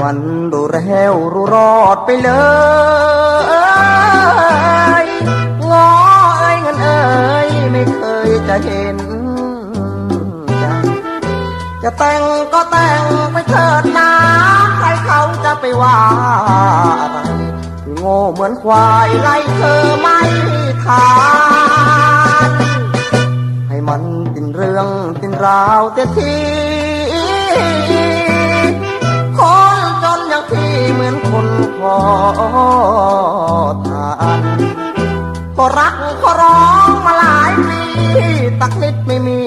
มันดูแล้วรอดไปเลยงอเอ้ยเงินเอ้ยไม่เคยจะเห็น จะแต่งก็แต่งไปเถิดนะใครเขาจะไปว่าอะไรโง่เหมือนควายไล่เธอไม่ขาดให้มันตินเรื่องตินราวเต็ที เหมือนคนขอทานก็รักก็ร้องมาหลายปีตักนิดไม่มี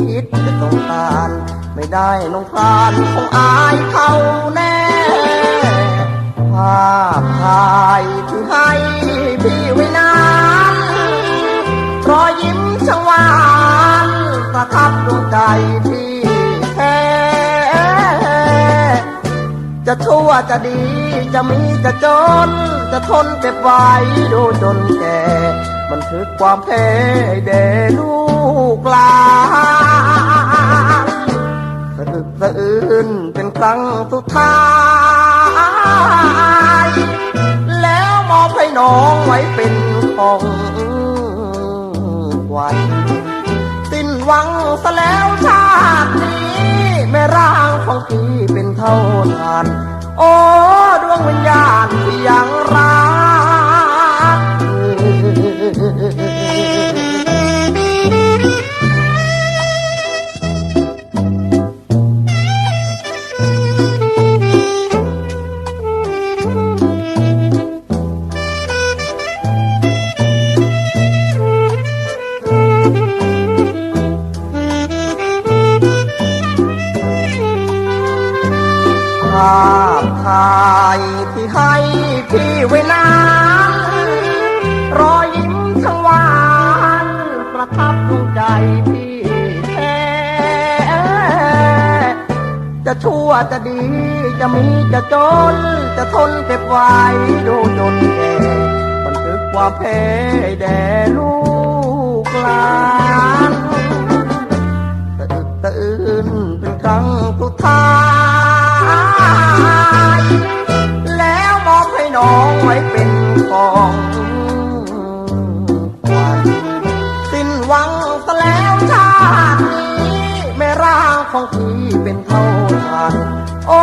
คิดจะต้องการ ไม่ได้นงกานคงอายเขา จะชั่วจะดี จะมีจะจน จะทนเก็บไว้ดูจนแก่บันทึกความแพ้ให้แด่ลูกลาสะอึกสะอื้นเป็นครั้งสุดท้าย แล้วมอบให้น้องไว้เป็นของขวัญสิ้นหวังซะแล้วชา ร่างของพี่เป็นเท่าทาน โอ้ดวงวิญญาณที่ยังรัก ที่ให้พี่ไว้นานรอยยิ้มทั้งวานประทับดวงใจพี่แท้จะชั่วจะดีจะมีจะจน จะทนเก็บไว้ดูจนแก่บันทึกความแพ้แด่ลูกหลานตะอึกตะอื่นเป็นครั้งสุดท้าย น้องไว้เป็นของขวัญสิ้นหวังซะแล้วชาตินี้แม่ร่างของพี่เป็นเท่าทานโอ้